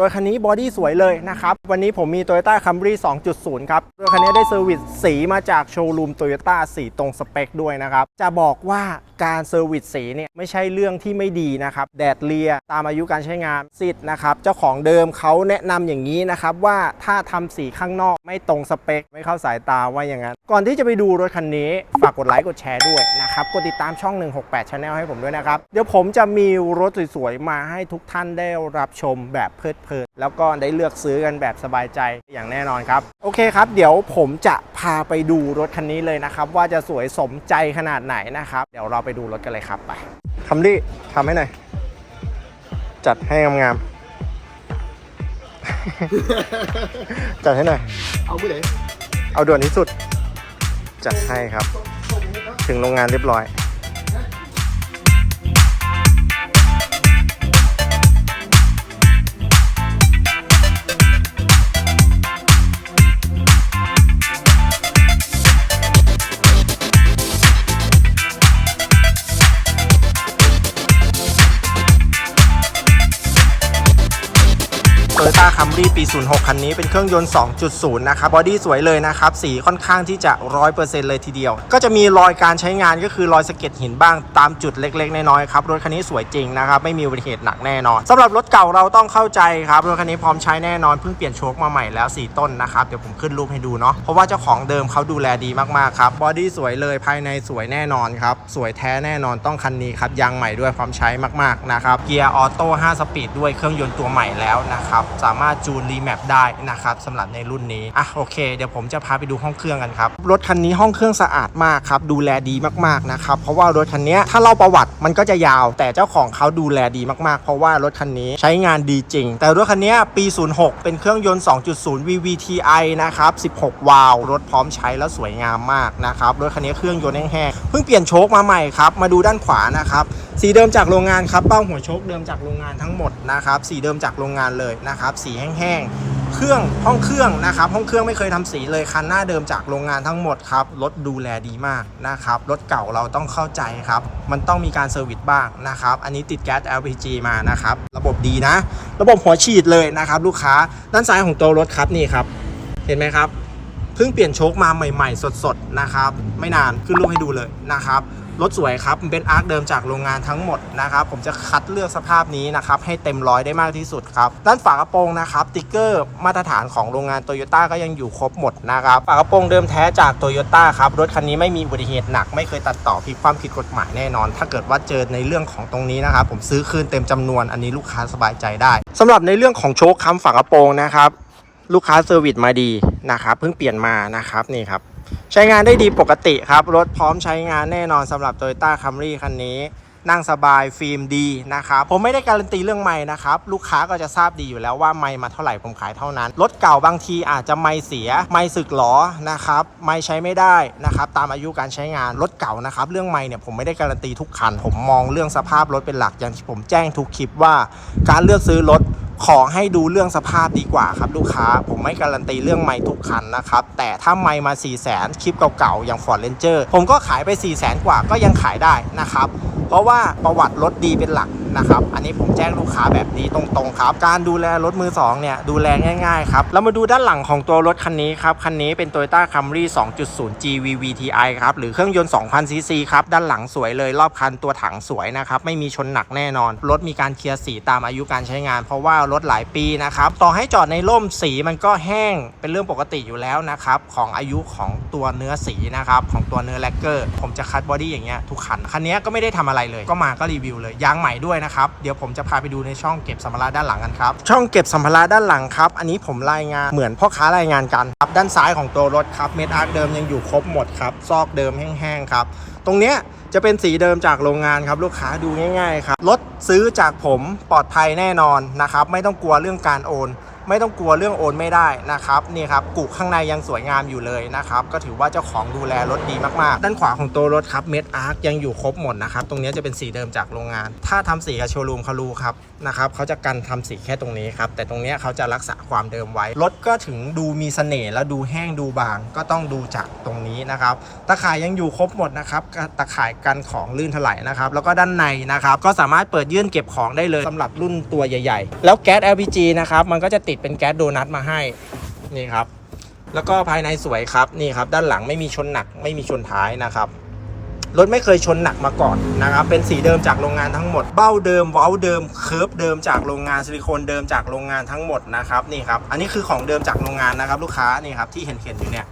รถคันนี้บอดี้สวยเลยนะครับ วันนี้ผมมี Toyota Camry 2.0 ครับรถคันนี้ได้เซอร์วิสสีมาจากโชว์รูม Toyota สีตรงสเปคด้วยนะครับ จะบอกว่าการเซอร์วิสสีเนี่ยไม่ใช่เรื่องที่ไม่ดีนะครับ แดดเลียตามอายุการใช้งานสิทธิ์นะครับ เจ้าของเดิมเขาแนะนำอย่างนี้นะครับ ว่าถ้าทำสีข้างนอกไม่ตรงสเปค ไม่เข้าสายตาว่าอย่างนั้น ก่อนที่จะไปดูรถคันนี้ฝากกดไลค์กดแชร์ด้วยนะครับกดติดตามช่อง 168 Channel ให้ผมด้วยนะครับเดี๋ยวผมจะมีรถสวยๆมาให้ทุกท่านได้รับชมแบบเพลิดเพลินแล้วก็ได้เลือกซื้อกันแบบสบายใจอย่างแน่นอนครับ โอเคครับ เดี๋ยวผมจะพาไปดูรถคันนี้เลยนะครับ ว่าจะสวยสมใจขนาดไหนนะครับ เดี๋ยวเราไปดูรถกันเลยครับไปทำดิทำให้หน่อย จัดให้งามๆ จัดให้หน่อย เอาไปไหนเอาด่วนที่สุด จัดให้ครับ ถึงโรงงานเรียบร้อย โตโยต้าคัมรี่ปี 06 คันนี้เป็นเครื่องยนต์ 2.0 นะครับบอดี้สวยเลยนะครับ สีค่อนข้างที่จะ 100%เลยทีเดียว ก็จะมีรอยการใช้งานก็คือรอยสะเก็ดหินบ้างตามจุดเล็กๆ น้อยๆครับ รถคันนี้สวยจริงนะครับ ไม่มีอุบัติเหตุหนักแน่นอนสำหรับรถเก่าเราต้องเข้าใจครับ รถคันนี้พร้อมใช้แน่นอน เพิ่งเปลี่ยนโชคมาใหม่แล้ว 4 ต้นนะครับ เดี๋ยวผมขึ้นรูปให้ดูเนาะ เพราะว่าเจ้าของเดิมเขาดูแลดีมากๆครับ บอดี้สวยเลย ภายในสวยแน่นอนครับ สวยแท้แน่นอนต้องคันนี้ครับ ยางใหม่ด้วยพร้อมใช้มากๆนะครับ เกียร์ออโต้ 5 สปีดด้วย เครื่องยนต์ตัวใหม่แล้วนะครับสามารถจูนรีแมปได้นะครับสำหรับในรุ่นนี้อะโอเคเดี๋ยวผมจะพาไปดูห้องเครื่องกันครับรถคันนี้ห้องเครื่องสะอาดมากครับดูแลดีมากๆนะครับเพราะว่ารถคันนี้ถ้าเล่าประวัติมันก็จะยาว แต่เจ้าของเขาดูแลดีมากๆ เพราะว่ารถคันนี้ใช้งานดีจริง แต่รถคันนี้ปี 06 เป็นเครื่องยนต์ 2.0 VVTi นะครับ16 วาล์วรถพร้อมใช้แล้วสวยงามมากนะครับรถคันนี้เครื่องยนต์แห้งๆเพิ่งเปลี่ยนโชคมาใหม่ครับมาดูด้านขวานะครับสีเดิมจากโรงงานครับเป้าหัวโชคเดิมจากโรงงานทั้งหมดนะครับสีเดิมจากโรงงานเลยนะครับสีแห้งๆ เครื่องห้องเครื่องนะครับห้องเครื่องไม่เคยทำสีเลยคันหน้าเดิมจากโรงงานทั้งหมดครับรถดูแลดีมากนะครับรถเก่าเราต้องเข้าใจครับมันต้องมีการเซอร์วิสบ้างนะครับอันนี้ติดแก๊ส LPG มานะครับระบบดีนะ ระบบหัวฉีดเลยนะครับลูกค้าด้านซ้ายของตัวรถครับนี่ครับเห็นไหมครับเพิ่งเปลี่ยนโชคมาใหม่ ๆ สดๆนะครับไม่นานขึ้นรูปให้ดูเลยนะครับ รถสวยครับมันเป็นอาร์คเดิมจากโรงงานทั้งหมดนะครับ ผมจะคัดเลือกสภาพนี้นะครับให้เต็มร้อยได้มากที่สุดครับ ด้านฝากระโปรงนะครับติ๊กเกอร์มาตรฐานของโรงงานโตโยต้าก็ยังอยู่ครบหมดนะครับฝากระโปรงเดิมแท้จากโตโยต้าครับรถคันนี้ไม่มีอุบัติเหตุหนัก ไม่เคยตัดต่อพิกความผิดกฎหมายแน่นอน ถ้าเกิดว่าเจอในเรื่องของตรงนี้นะครับผมซื้อคืนเต็มจำนวนอันนี้ลูกค้าสบายใจได้สำหรับในเรื่องของโชคค้ำฝากระโปรงนะครับลูกค้าเซอร์วิสมาดีนะครับเพิ่งเปลี่ยนมานะครับนี่ครับ ใช้งานได้ดีปกติครับ รถพร้อมใช้งานแน่นอนสำหรับ Toyota Camry คันนี้ นั่งสบายฟิล์มดีนะครับผมไม่ได้การันตีเรื่องไม้นะครับ ลูกค้าก็จะทราบดีอยู่แล้วว่าไม้มาเท่าไหร่ผมขายเท่านั้น รถเก่าบางทีอาจจะไม้เสีย ไม้สึกหรอนะครับไม้ใช้ไม่ได้นะครับตามอายุการใช้งานรถเก่านะครับ เรื่องไม้เนี่ยผมไม่ได้การันตีทุกคัน ผมมองเรื่องสภาพรถเป็นหลักอย่างที่ผมแจ้งทุกคลิปว่า การเลือกซื้อรถ ขอให้ดูเรื่องสภาพดีกว่าครับลูกค้า ผมไม่การันตีเรื่องไม้ทุกคันนะครับ แต่ถ้าไม้มา4 0 0แสนคลิปเก่าๆ อย่าง Ford Ranger ผมก็ขายไป4 0 0แสนกว่าก็ยังขายได้นะครับ เพราะว่าประวัติรถดีเป็นหลัก นะครับ อันนี้ผมแจ้งลูกค้าแบบนี้ตรงๆครับ การดูแลรถมือ2เนี่ยดูแลง่ายๆครับ เรามาดูด้านหลังของตัวรถคันนี้ครับ คันนี้เป็น Toyota Camry 2.0 GVVTi ครับ หรือเครื่องยนต์ 2,000ซีซีครับ ด้านหลังสวยเลยรอบคันตัวถังสวยนะครับ ไม่มีชนหนักแน่นอน รถมีการเคลียร์สีตามอายุการใช้งาน เพราะว่ารถหลายปีนะครับ ต่อให้จอดในร่มสีมันก็แห้งเป็นเรื่องปกติอยู่แล้วนะครับของอายุของตัวเนื้อสีนะครับของตัวเนื้อแลกเกอร์ ผมจะคัดบอดี้อย่างเงี้ยทุกคันคันนี้ก็ไม่ได้ทำอะไรเลย ก็มาก็รีวิวเลยยางใหม่ด้วยนะครับ เดี๋ยวผมจะพาไปดูในช่องเก็บสัมภาระด้านหลังกันครับ ช่องเก็บสัมภาระด้านหลังครับ อันนี้ผมรายงานเหมือนพ่อค้ารายงานกันครับด้านซ้ายของตัวรถครับ เมทอาร์เดิมยังอยู่ครบหมดครับ ซอกเดิมแห้งๆครับ ตรงเนี้ยจะเป็นสีเดิมจากโรงงานครับ ลูกค้าดูง่ายๆครับ รถซื้อจากผมปลอดภัยแน่นอนนะครับ ไม่ต้องกลัวเรื่องการโอน ไม่ต้องกลัวเรื่องโอนไม่ได้นะครับนี่ครับกุกข้างในยังสวยงามอยู่เลยนะครับก็ถือว่าเจ้าของดูแลรถดีมากๆ ด้านขวาของตัวรถครับเม็ดอาร์คยังอยู่ครบหมดนะครับตรงนี้จะเป็นสีเดิมจากโรงงาน ถ้าทำสีกับโชว์รูมเขารู้ครับนะครับเขาจะกันทำสีแค่ตรงนี้ครับแต่ตรงนี้เขาจะรักษาความเดิมไว้ รถก็ถึงดูมีเสน่ห์และดูแห้งดูบางก็ต้องดูจากตรงนี้นะครับตะข่ายยังอยู่ครบหมดนะครับตะข่ายกันของลื่นถลายนะครับแล้วก็ด้านในนะครับก็สามารถเปิดยื่นเก็บของได้เลยสำหรับรุ่นตัวใหญ่ ๆ แล้วแก๊ส LPG นะครับมันก็จะติดเป็นแก๊สโดนัทมาให้นี่ครับ แล้วก็ภายในสวยครับนี่ครับ ด้านหลังไม่มีชนหนัก ไม่มีชนท้ายนะครับรถไม่เคยชนหนักมาก่อนนะครับ เป็นสีเดิมจากโรงงานทั้งหมด เบ้าเดิมเว้าเดิม เคิร์ฟเดิมจากโรงงานซิลิโคนเดิมจากโรงงานทั้งหมดนะครับนี่ครับ อันนี้คือของเดิมจากโรงงานนะครับ ลูกค้านี่ครับที่เห็นเห็นอยู่เนี่ย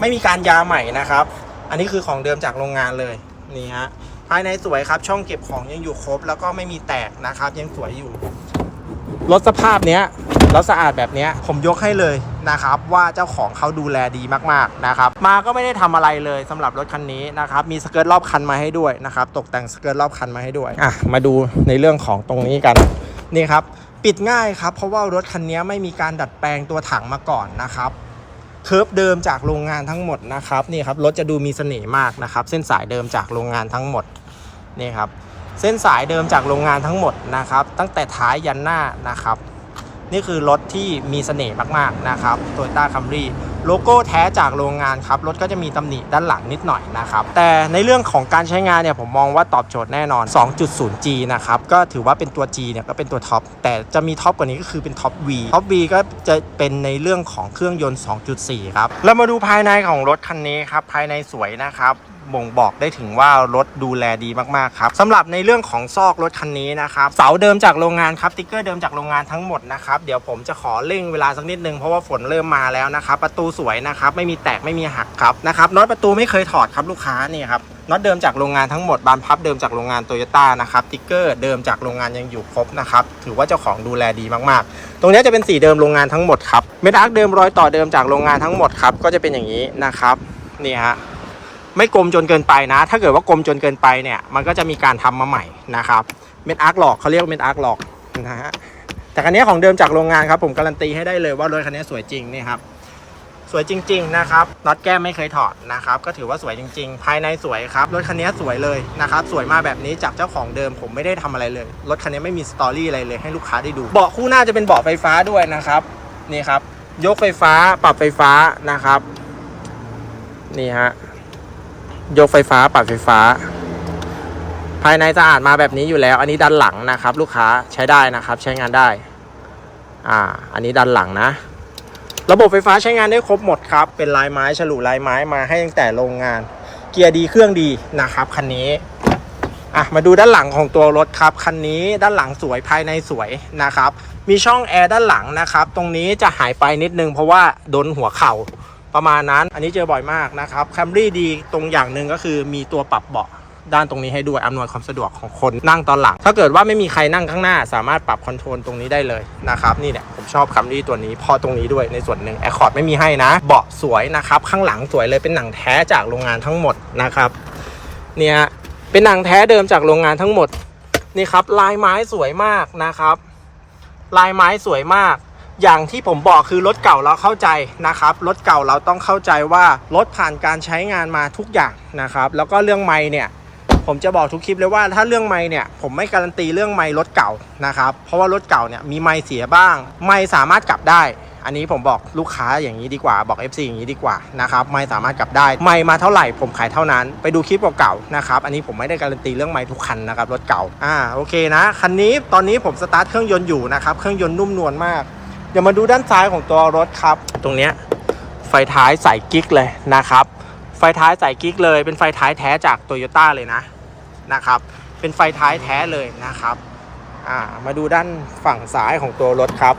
ไม่มีการยาใหม่นะครับ อันนี้คือของเดิมจากโรงงานเลยนี่ฮะภายในสวยครับ ช่องเก็บของยังอยู่ครบ แล้วก็ไม่มีแตกนะครับ ยังสวยอยู่ รถสภาพเนี้ยแล้วสะอาดแบบเนี้ยผมยกให้เลยนะครับ ว่าเจ้าของเขาดูแลดีมากๆนะครับ มาก็ไม่ได้ทำอะไรเลยสำหรับรถคันนี้นะครับ มีสเกิร์ตรอบคันมาให้ด้วยนะครับ ตกแต่งสเกิร์ตรอบคันมาให้ด้วยอะมาดูในเรื่องของตรงนี้กันนี่ครับ ปิดง่ายครับ เพราะว่ารถคันนี้ไม่มีการดัดแปลงตัวถังมาก่อนนะครับเคิร์ฟเดิมจากโรงงานทั้งหมดนะครับนี่ครับรถจะดูมีเสน่ห์มากนะครับ เส้นสายเดิมจากโรงงานทั้งหมดนี่ครับ เส้นสายเดิมจากโรงงานทั้งหมดนะครับ ตั้งแต่ท้ายยันหน้านะครับ นี่คือรถที่มีเสน่ห์มากๆนะครับโตโยต้าคัมรี่ โลโก้แท้จากโรงงานครับรถก็จะมีตำหนิด้านหลังนิดหน่อยนะครับแต่ในเรื่องของการใช้งานเนี่ยผมมองว่าตอบโจทย์แน่นอน 2.0G นะครับก็ถือว่าเป็นตัว G เนี่ยก็เป็นตัวท็อปแต่จะมีท็อปกว่านี้ก็คือเป็นท็อป V ท็อป V ก็จะเป็นในเรื่องของเครื่องยนต์ 2.4 ครับเรามาดูภายในของรถคันนี้ครับภายในสวยนะครับบ่งบอกได้ถึงว่ารถดูแลดีมาก ๆ ครับสำหรับในเรื่องของซอกรถคันนี้นะครับเสาเดิมจากโรงงานครับติ๊กเกอร์เดิมจากโรงงานทั้งหมดนะครับ เดี๋ยวผมจะขอเร่งเวลาสักนิดนึงเพราะว่าฝนเริ่มมาแล้วนะครับ ประตูสวยนะครับไม่มีแตกไม่มีหักครับนะครับน็อตประตูไม่เคยถอดครับลูกค้านี่ครับน็อตเดิมจากโรงงานทั้งหมดบานพับเดิมจากโรงงานโตโยต้านะครับติ๊กเกอร์เดิมจากโรงงานยังอยู่ครบนะครับถือว่าเจ้าของดูแลดีมากๆ ตรงนี้จะเป็นสีเดิมโรงงานทั้งหมดครับเมทักเดิมรอยต่อเดิมจากโรงงานทั้งหมดครับก็จะเป็นอย่างนี้นะครับนี่ฮะไม่กลมจนเกินไปนะ ถ้าเกิดว่ากลมจนเกินไปเนี่ย มันก็จะมีการทำมาใหม่นะครับเม็ดอาร์คหลอกเขาเรียกเม็ดอาร์คหลอกนะฮะแต่คันนี้ของเดิมจากโรงงานครับผมการันตีให้ได้เลยว่ารถคันนี้สวยจริงนี่ครับ สวยจริง ๆ นะครับน็อตแก้มไม่เคยถอดนะครับ ก็ถือว่าสวยจริง ๆ ภายในสวยครับ รถคันนี้สวยเลยนะครับ สวยมาแบบนี้จากเจ้าของเดิมผมไม่ได้ทำอะไรเลย รถคันนี้ไม่มีสตอรี่อะไรเลยให้ลูกค้าได้ดู เบาะคู่หน้าจะเป็นเบาะไฟฟ้าด้วยนะครับ นี่ครับ ยกไฟฟ้า ปรับไฟฟ้านะครับ นี่ฮะ ยกไฟฟ้า ปรับไฟฟ้า ภายในสะอาดมาแบบนี้อยู่แล้ว อันนี้ด้านหลังนะครับ ลูกค้าใช้ได้นะครับ ใช้งานได้ อ่า อันนี้ด้านหลังนะ ระบบไฟฟ้าใช้งานได้ครบหมดครับ เป็นลายไม้ฉลุลายไม้มาให้ตั้งแต่โรงงาน เกียร์ดีเครื่องดีนะครับคันนี้อะมาดูด้านหลังของตัวรถครับคันนี้ด้านหลังสวยภายในสวยนะครับ มีช่องแอร์ด้านหลังนะครับ ตรงนี้จะหายไปนิดนึงเพราะว่าโดนหัวเข่าประมาณนั้น อันนี้เจอบ่อยมากนะครับแคมรี่ดีตรงอย่างหนึ่งก็คือมีตัวปรับเบาะ ด้านตรงนี้ให้ด้วยอำนวยความสะดวกของคนนั่งตอนหลัง ถ้าเกิดว่าไม่มีใครนั่งข้างหน้า สามารถปรับคอนโทรลตรงนี้ได้เลยนะครับนี่เนี่ยผมชอบแคมรี่ตัวนี้พอตรงนี้ด้วยในส่วนหนึ่งแอร์คอร์ดไม่มีให้นะ เบาะสวยนะครับข้างหลังสวยเลยเป็นหนังแท้จากโรงงานทั้งหมดนะครับเนี่ยเป็นหนังแท้เดิมจากโรงงานทั้งหมดนี่ครับลายไม้สวยมากนะครับ ลายไม้สวยมาก อย่างที่ผมบอกคือรถเก่าเราเข้าใจนะครับรถเก่าเราต้องเข้าใจว่ารถผ่านการใช้งานมาทุกอย่างนะครับ แล้วก็เรื่องไม้เนี่ย ผมจะบอกทุกคลิปเลยว่าถ้าเรื่องไม้เนี่ยผมไม่การันตีเรื่องไม้รถเก่านะครับเพราะว่ารถเก่าเนี่ยมีไม้เสียบ้าง ไม้สามารถกลับได้ อันนี้ผมบอกลูกค้าอย่างนี้ดีกว่าบอก FC อย่างนี้ดีกว่านะครับไม่สามารถกลับได้ ไม่มาเท่าไหร่ผมขายเท่านั้น ไปดูคลิปเก่าๆนะครับอันนี้ผมไม่ได้การันตีเรื่องไม้ทุกคันนะครับรถเก่าอ่าโอเคนะคันนี้ตอนนี้ผมสตาร์ทเครื่องยนต์อยู่นะครับเครื่องยนต์นุ่มนวลมากเดี๋ยวมาดูด้านซ้ายของตัวรถครับ ตรงเนี้ยไฟท้ายใส่กิ๊กเลยนะครับไฟท้ายใส่กิ๊กเลยเป็นไฟท้ายแท้จากโตโยต้าเลยนะ นะครับ เป็นไฟท้ายแท้เลยนะครับามาดูด้านฝั่งซ้ายของตัวรถครับ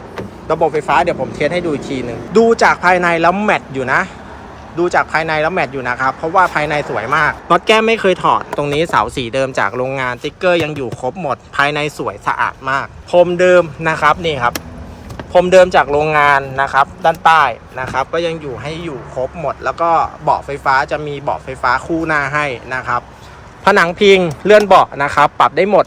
ระบบไฟฟ้าเดี๋ยวผมเทสให้ดูอีกทีหนึ่งดูจากภายในแล้วแมทอยู่นะ ดูจากภายในแล้วแมทอยู่นะครับ เพราะว่าภายในสวยมากน็อตแก้มไม่เคยถอด ตรงนี้เสาสีเดิมจากโรงงานติ๊กเกอร์ยังอยู่ครบหมด ภายในสวยสะอาดมากพรมเดิมนะครับนี่ครับพรมเดิมจากโรงงานนะครับ ด้านใต้นะครับ ก็ยังอยู่ให้อยู่ครบหมด แล้วก็เบาะไฟฟ้าจะมีเบาะไฟฟ้าคู่หน้าให้นะครับ ผนังพิงเลื่อนเบาะนะครับ ปรับได้หมด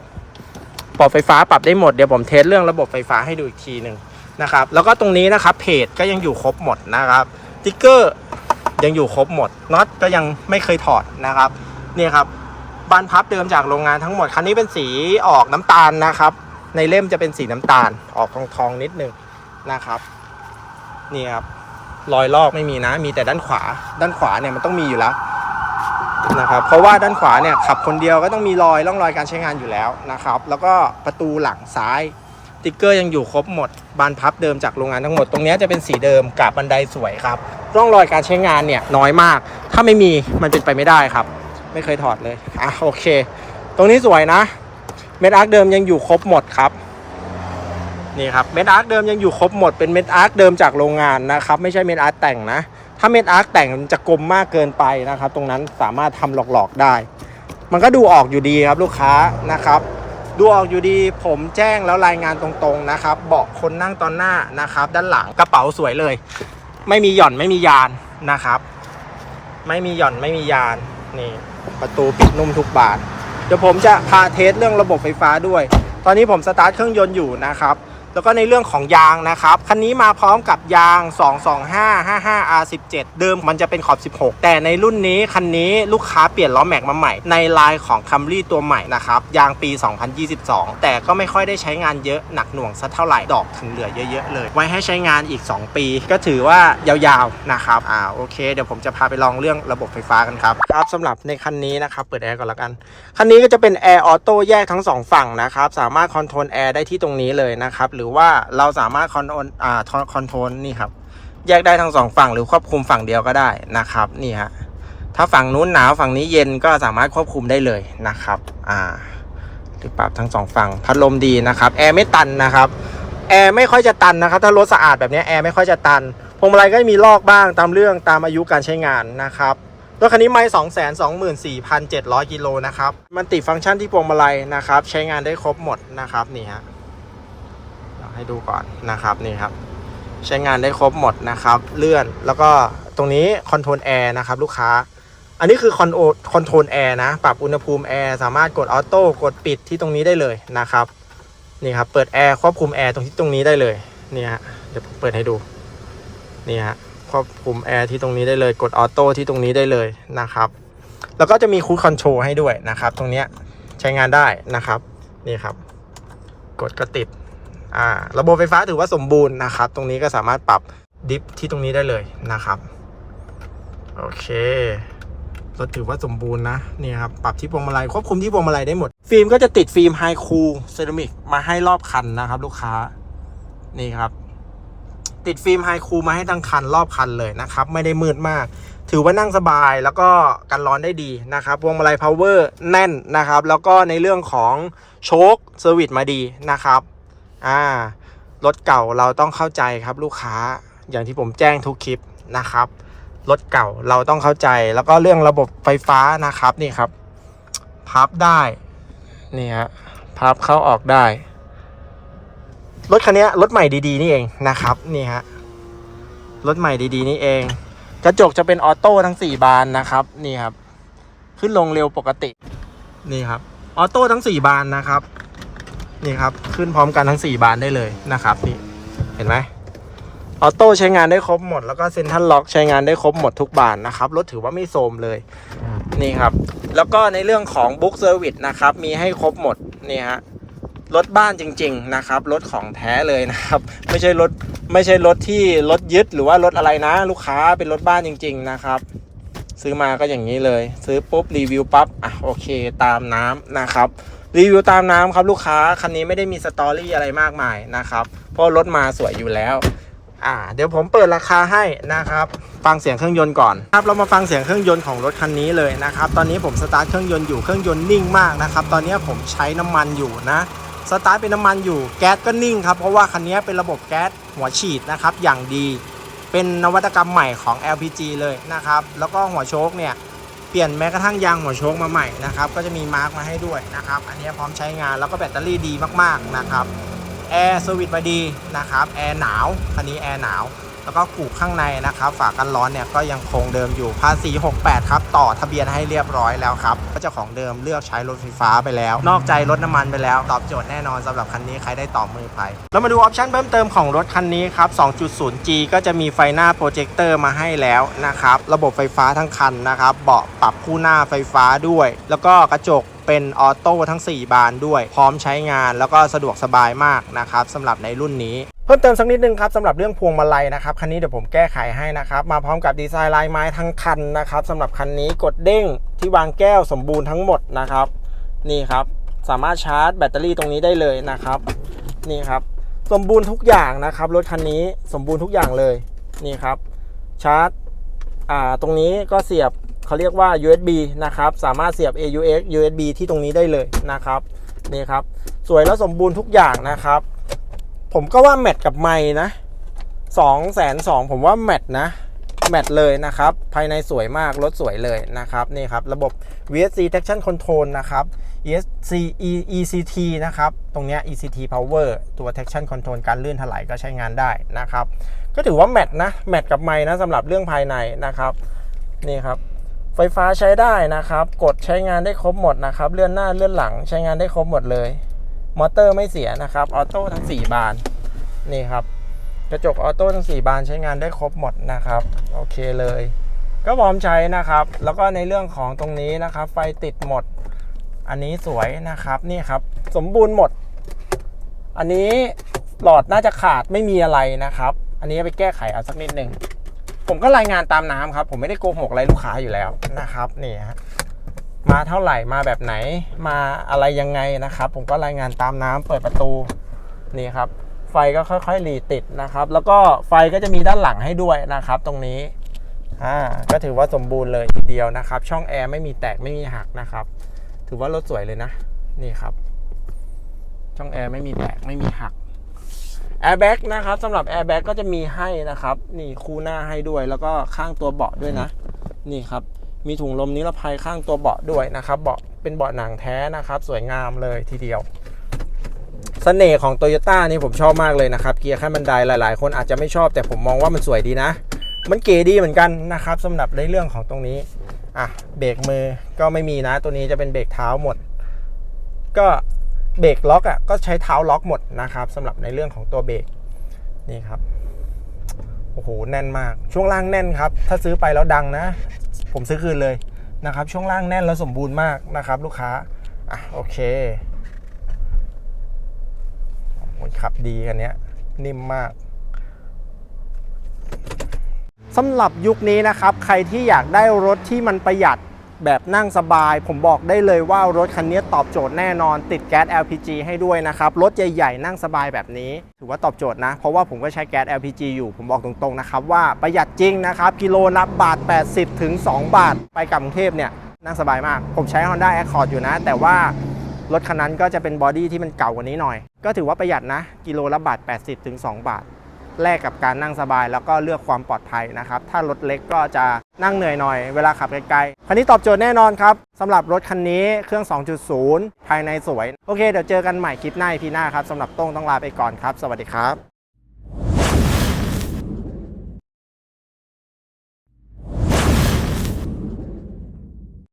เบาะไฟฟ้าปรับได้หมดเดี๋ยวผมเทสเรื่องระบบไฟฟ้าให้ดูอีกทีหนึ่งนะครับ แล้วก็ตรงนี้นะครับเพจก็ยังอยู่ครบหมดนะครับติ๊กเกอร์ยังอยู่ครบหมดน็อตก็ยังไม่เคยถอดนะครับเนี่ยครับบานพับเดิมจากโรงงานทั้งหมดคันนี้เป็นสีออกน้ำตาลนะครับ ในเล่มจะเป็นสีน้ำตาลออกทองทองๆนิดนึงนะครับนี่ครับรอยลอกไม่มีนะ มีแต่ด้านขวา ด้านขวาเนี่ยมันต้องมีอยู่แล้ว นะครับเพราะว่าด้านขวาเนี่ยขับคนเดียวก็ต้องมีรอยร่องรอยการใช้งานอยู่แล้วนะครับ แล้วก็ประตูหลังซ้ายติ๊กเกอร์ยังอยู่ครบหมด บานพับเดิมจากโรงงานทั้งหมด ตรงนี้จะเป็นสีเดิมกับบันไดสวยครับ ร่องรอยการใช้งานเนี่ยน้อยมาก ถ้าไม่มีมันเป็นไปไม่ได้ครับ ไม่เคยถอดเลยอะโอเค ตรงนี้สวยนะ เม็ดอาร์คเดิมยังอยู่ครบหมดครับนี่ครับเม็ดอาร์คเดิมยังอยู่ครบหมดเป็นเม็ดอาร์คเดิมจากโรงงานนะครับ ไม่ใช่เม็ดอาร์คแต่งนะ ถ้าเมดอาร์คแต่งมันจะกลมมากเกินไปนะครับ ตรงนั้นสามารถทำหลอกๆได้ มันก็ดูออกอยู่ดีครับลูกค้านะครับ ดูออกอยู่ดีผมแจ้งแล้วรายงานตรงๆนะครับ เบาะคนนั่งตอนหน้านะครับ ด้านหลังกระเป๋าสวยเลย ไม่มีหย่อนไม่มียานนะครับ ไม่มีหย่อนไม่มียานนี่ประตูปิดนุ่มทุกบานเดี๋ยวผมจะพาเทสเรื่องระบบไฟฟ้าด้วย ตอนนี้ผมสตาร์ทเครื่องยนต์อยู่นะครับ แล้วก็ในเรื่องของยางนะครับ คันนี้มาพร้อมกับยาง 225 55 R17 เดิมมันจะเป็นขอบ 16 แต่ในรุ่นนี้คันนี้ลูกค้าเปลี่ยนล้อแม็กมาใหม่ ในลายของ Camry ตัวใหม่นะครับ ยางปี 2022 แต่ก็ไม่ค่อยได้ใช้งานเยอะหนักหน่วงสักเท่าไหร่ ดอกถึงเหลือเยอะๆเลย ไว้ให้ใช้งานอีก 2 ปี ก็ถือว่ายาวๆนะครับ อ่าโอเค เดี๋ยวผมจะพาไปลองเรื่องระบบไฟฟ้ากันครับ ครับสำหรับในคันนี้นะครับ เปิดแอร์ก่อนละกัน คันนี้ก็จะเป็นแอร์ออโต้แยกทั้งสองฝั่งนะครับ สามารถคอนโทรลแอร์ได้ที่ตรงนี้เลยนะครับหรือือว่าเราสามารถคอนโทรลอ่าคอนโทรลนี่ครับ แยกได้ทั้งสองฝั่งหรือควบคุมฝั่งเดียวก็ได้นะครับนี่ฮะถ้าฝั่งนู้นหนาวฝั่งนี้เย็นก็สามารถควบคุมได้เลยนะครับอ่าหรือปรับทั้งสองฝั่งพัดลมดีนะครับแอร์ไม่ตันนะครับแอร์ไม่ค่อยจะตันนะครับ ถ้ารถสะอาดแบบนี้แอร์ไม่ค่อยจะตันพวงมาลัยก็มีลอกบ้างตามเรื่องตามอายุการใช้งานนะครับรถคันนี้ไม่สองแสนสองหมื่นสี่พันเจ็ดร้อยกิโลนะครับ มันติดฟังก์ชันที่พวงมาลัยนะครับ ใช้งานได้ครบหมดนะครับนี่ฮะ ให้ดูก่อนนะครับนี่ครับ ใช้งานได้ครบหมดนะครับเลื่อนแล้วก็ตรงนี้คอนโทรลแอร์นะครับลูกค้า อันนี้คือคอนโอคอนโทรลแอร์นะ ปรับอุณหภูมิแอร์สามารถกดออโต้กดปิดที่ตรงนี้ได้เลยนะครับนี่ครับเปิดแอร์ควบคุมแอร์ตรงที่ตรงนี้ได้เลยนี่ฮะเดี๋ยวเปิดให้ดูนี่ฮะควบคุมแอร์ที่ตรงนี้ได้เลย กดออโต้ที่ตรงนี้ได้เลยนะครับแล้วก็จะมีคูดคอนโทรลให้ด้วยนะครับ ตรงเนี้ยใช้งานได้นะครับ นี่ครับ กดก็ติด อ่าระบบไฟฟ้าถือว่าสมบูรณ์นะครับ ตรงนี้ก็สามารถปรับดิฟที่ตรงนี้ได้เลยนะครับโอเครถถือว่าสมบูรณ์นะนี่ครับปรับที่พวงมาลัยควบคุมที่พวงมาลัยได้หมด ฟิล์มก็จะติดฟิล์มไฮคูลเซรามิกมาให้รอบคันนะครับ ลูกค้านี่ครับ ติดฟิล์มไฮคูลมาให้ทั้งคันรอบคันเลยนะครับ ไม่ได้มืดมาก ถือว่านั่งสบายแล้วก็กันร้อนได้ดีนะครับพวงมาลัยพาวเวอร์แน่นนะครับ แล้วก็ในเรื่องของโชคเซอร์วิสมาดีนะครับ อ่ารถเก่าเราต้องเข้าใจครับลูกค้าอย่างที่ผมแจ้งทุกคลิปนะครับรถเก่าเราต้องเข้าใจแล้วก็เรื่องระบบไฟฟ้านะครับนี่ครับ พับได้นี่ฮะพับเข้าออกได้ รถคันนี้รถใหม่ดีๆนี่เองนะครับนี่ฮะรถใหม่ดีๆนี่เอง กระจกจะเป็นออโต้ทั้ง 4 บานนะครับนี่ครับ ขึ้นลงเร็วปกตินี่ครับออโต้ทั้ง 4 บานนะครับ นี่ครับ ขึ้นพร้อมกันทั้ง 4 บานได้เลยนะครับนี่เห็นไหมออโต้ใช้งานได้ครบหมดแล้วก็เซ็นทรัลล็อกใช้งานได้ครบหมดทุกบานนะครับรถถือว่าไม่โทรมเลยนี่ครับ แล้วก็ในเรื่องของบุ๊กเซอร์วิสนะครับ มีให้ครบหมดนี่ฮะรถบ้านจริง ๆ นะครับรถของแท้เลยนะครับ ไม่ใช่รถไม่ใช่รถที่รถยึดหรือว่ารถอะไรนะ ลูกค้าเป็นรถบ้านจริง ๆ นะครับ ซื้อมาก็อย่างนี้เลย ซื้อปุ๊บรีวิวปั๊บอะโอเค ตามน้ำนะครับ รีวิวตามน้ำครับลูกค้าคันนี้ไม่ได้มีสตอรี่อะไรมากมายนะครับเพราะรถมาสวยอยู่แล้วอ่าเดี๋ยวผมเปิดราคาให้นะครับฟังเสียงเครื่องยนต์ก่อนครับเรามาฟังเสียงเครื่องยนต์ของรถคันนี้เลยนะครับตอนนี้ผมสตาร์ทเครื่องยนต์อยู่เครื่องยนต์นิ่งมากนะครับตอนนี้ผมใช้น้ำมันอยู่นะสตาร์ทเป็นน้ำมันอยู่แก๊สก็นิ่งครับเพราะว่าคันนี้เป็นระบบแก๊สหัวฉีดนะครับอย่างดี เป็นนวัตกรรมใหม่ของ LPG เลยนะครับแล้วก็หัวโชคเนี่ย ปลี่ยนแม้กระทั่งยางหัวโชคมาใหม่นะครับก็จะมีมาร์กมาให้ด้วยนะครับอันนี้พร้อมใช้งานแล้วก็แบตเตอรี่ดีมากๆนะครับแอร์สวิตมาดีนะครับแอร์หนาวคันนี้แอร์หนาว แล้วก็กูข้างในนะครับ ฝากันร้อนเนี่ยก็ยังคงเดิมอยู่ภาษี 68 ครับ ต่อทะเบียนให้เรียบร้อยแล้วครับก็เจ้าของเดิมเลือกใช้รถไฟฟ้าไปแล้ว นอกใจรถน้ำมันไปแล้ว ตอบโจทย์แน่นอนสำหรับคันนี้ใครได้ต่อมือไปเรามาดูออปชันเพิ่มเติมของรถคันนี้ครับ 2.0G ก็จะมีไฟหน้าโปรเจคเตอร์มาให้แล้วนะครับระบบไฟฟ้าทั้งคันนะครับเบาะปรับคู่หน้าไฟฟ้าด้วย แล้วก็กระจก เป็นออโต้ทั้ง 4 บานด้วย พร้อมใช้งานแล้วก็สะดวกสบายมากนะครับสำหรับในรุ่นนี้เพิ่มเติมสักนิดนึงครับสำหรับเรื่องพวงมาลัยนะครับคันนี้เดี๋ยวผมแก้ไขให้นะครับ มาพร้อมกับดีไซน์ลายไม้ทั้งคันนะครับสำหรับคันนี้กดเด้งที่วางแก้วสมบูรณ์ทั้งหมดนะครับ นี่ครับ สามารถชาร์จแบตเตอรี่ตรงนี้ได้เลยนะครับ นี่ครับ สมบูรณ์ทุกอย่างนะครับรถคันนี้สมบูรณ์ทุกอย่างเลยนี่ครับ ชาร์จอ่าตรงนี้ก็เสียบ เขาเรียกว่า USB นะครับ สามารถเสียบ AUX USB ที่ตรงนี้ได้เลยนะครับนี่ครับ สวยแล้วสมบูรณ์ทุกอย่างนะครับ ผมก็ว่าแมทกับไม้นะสองแสนสองผมว่าแมทนะแมทเลยนะครับ ภายในสวยมาก รถสวยเลยนะครับนี่ครับ ระบบ VSC Traction Control นะครับ ESC E- ECT นะครับ ตรงนี้ ECT Power ตัว Traction Control การลื่นถลายก็ใช้งานได้นะครับ ก็ถือว่าแมทนะ แมทกับไม้นะสำหรับเรื่องภายในนะครับ นี่ครับ ไฟฟ้าใช้ได้นะครับ กดใช้งานได้ครบหมดนะครับ เลื่อนหน้าเลื่อนหลังใช้งานได้ครบหมดเลย มอเตอร์ไม่เสียนะครับออโต้ทั้ง 4 บานนี่ครับ กระจกออโต้ทั้ง 4 บานใช้งานได้ครบหมดนะครับ โอเคเลย ก็พร้อมใช้นะครับ แล้วก็ในเรื่องของตรงนี้นะครับ ไฟติดหมด อันนี้สวยนะครับนี่ครับ สมบูรณ์หมด อันนี้หลอดน่าจะขาดไม่มีอะไรนะครับ อันนี้ไปแก้ไขเอาสักนิดหนึ่ง ผมก็รายงานตามน้ำครับ ผมไม่ได้โกหกอะไรลูกค้าอยู่แล้วนะครับนี่ฮะมาเท่าไหร่มาแบบไหนมาอะไรยังไงนะครับ ผมก็รายงานตามน้ำเปิดประตูนี่ครับ ไฟก็ค่อยๆหลีติดนะครับ แล้วก็ไฟก็จะมีด้านหลังให้ด้วยนะครับ ตรงนี้อ่าก็ถือว่าสมบูรณ์เลยทีเดียวนะครับ ช่องแอร์ไม่มีแตกไม่มีหักนะครับ ถือว่ารถสวยเลยนะ นี่ครับ ช่องแอร์ไม่มีแตกไม่มีหัก แอร์แบ็กนะครับสำหรับแอร์แบ็กก็จะมีให้นะครับ นี่คู่หน้าให้ด้วย แล้วก็ข้างตัวเบาะด้วยนะ นี่ครับ มีถุงลมนิรภัยข้างตัวเบาะด้วยนะครับเบาะเป็นเบาะหนังแท้นะครับ สวยงามเลยทีเดียวเสน่ห์ของโตโยต้านี่ผมชอบมากเลยนะครับ เกียร์ขั้นบันไดหลาย ๆ คนอาจจะไม่ชอบ แต่ผมมองว่ามันสวยดีนะ มันเก๋ดีเหมือนกันนะครับสำหรับในเรื่องของตรงนี้อะเบรกมือก็ไม่มีนะ ตัวนี้จะเป็นเบรกเท้าหมด ก็ เบรกล็อกอะก็ใช้เท้าล็อกหมดนะครับสำหรับในเรื่องของตัวเบรกนี่ครับโอ้โหแน่นมากช่วงล่างแน่นครับ ถ้าซื้อไปแล้วดังนะ ผมซื้อคืนเลยนะครับ ช่วงล่างแน่นแล้วสมบูรณ์มากนะครับ ลูกค้าอะโอเคขับดีอันเนี้ยนิ่มมากสำหรับยุคนี้นะครับ ใครที่อยากได้รถที่มันประหยัด แบบนั่งสบาย ผมบอกได้เลยว่ารถคันนี้ตอบโจทย์แน่นอนติดแก๊ส LPG ให้ด้วยนะครับ รถใหญ่ๆ นั่งสบายแบบนี้ ถือว่าตอบโจทย์นะ เพราะว่าผมก็ใช้แก๊ส LPG อยู่ ผมบอกตรงๆนะครับว่าประหยัดจริงนะครับ กิโลนับบาท 80 ถึง 2 บาท ไปกลับกรุงเทพเนี่ยนั่งสบายมาก ผมใช้ Honda Accord อยู่นะ แต่ว่ารถคันนั้นก็จะเป็นบอดี้ที่มันเก่ากว่านี้หน่อย ก็ถือว่าประหยัดนะ กิโลละบาท 80 ถึง 2 บาท แลกกับการนั่งสบาย แล้วก็เลือกความปลอดภัยนะครับ ถ้ารถเล็กก็จะนั่งเหนื่อยหน่อยเวลาขับไกลๆคันนี้ตอบโจทย์แน่นอนครับสำหรับรถคันนี้เครื่อง 2.0 ภายในสวย โอเค เดี๋ยวเจอกันใหม่คลิปหน้าพีหน้าครับสำหรับโต้งต้องลาไปก่อนครับ สวัสดีครับ